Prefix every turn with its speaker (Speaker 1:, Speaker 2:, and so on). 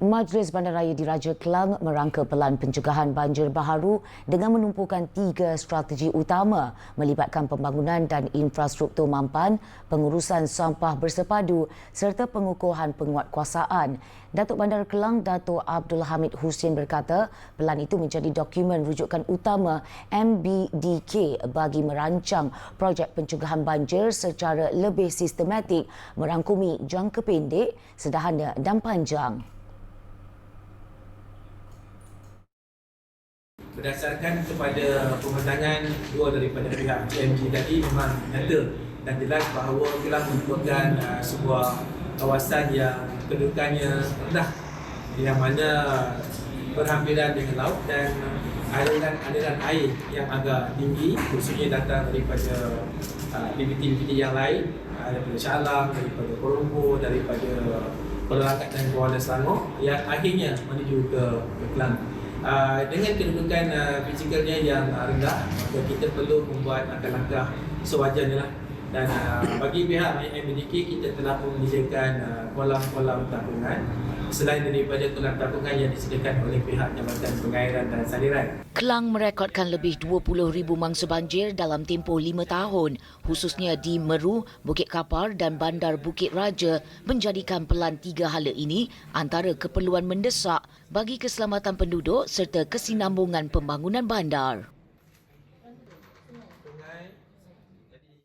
Speaker 1: Majlis Bandaraya Diraja Kelang merangka pelan pencegahan banjir baharu dengan menumpukan tiga strategi utama melibatkan pembangunan dan infrastruktur mampan, pengurusan sampah bersepadu serta pengukuhan penguatkuasaan. Datuk Bandar Kelang Datuk Abdul Hamid Hussein berkata pelan itu menjadi dokumen rujukan utama MBDK bagi merancang projek pencegahan banjir secara lebih sistematik merangkumi jangka pendek, sederhana dan panjang.
Speaker 2: Berdasarkan kepada pemandangan dua daripada pihak PMG tadi memang nyata dan jelas bahawa telah merupakan uh, sebuah kawasan yang kedudukannya rendah yang mana berhampiran dengan laut dan aliran-aliran air yang agak tinggi khususnya datang daripada uh, BPT-BPT yang lain uh, daripada Shah daripada Lumpur, daripada Langkat dan Kuala Selangor yang akhirnya menuju ke Kelang. Uh, dengan kedudukan uh, fizikalnya yang uh, rendah kita perlu membuat langkah-langkah sewajarnya lah dan uh, bagi pihak MBDK kita telah menyediakan uh, kolam-kolam tampungan selain daripada kolam tampungan yang disediakan oleh pihak Jabatan Pengairan dan Saliran.
Speaker 1: Kelang merekodkan lebih 20,000 mangsa banjir dalam tempoh 5 tahun, khususnya di Meru, Bukit Kapar dan Bandar Bukit Raja menjadikan pelan tiga hala ini antara keperluan mendesak bagi keselamatan penduduk serta kesinambungan pembangunan bandar.